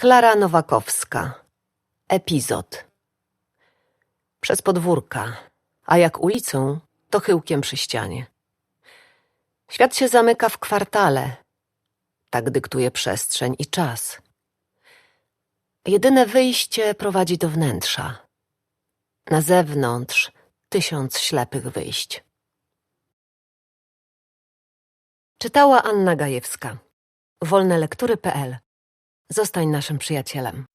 Klara Nowakowska. Epizod. Przez podwórka, a jak ulicą, to chyłkiem przy ścianie. Świat się zamyka w kwartale. Tak dyktuje przestrzeń i czas. Jedyne wyjście prowadzi do wnętrza. Na zewnątrz tysiąc ślepych wyjść. Czytała Anna Gajewska. Wolnelektury.pl Zostań naszym przyjacielem.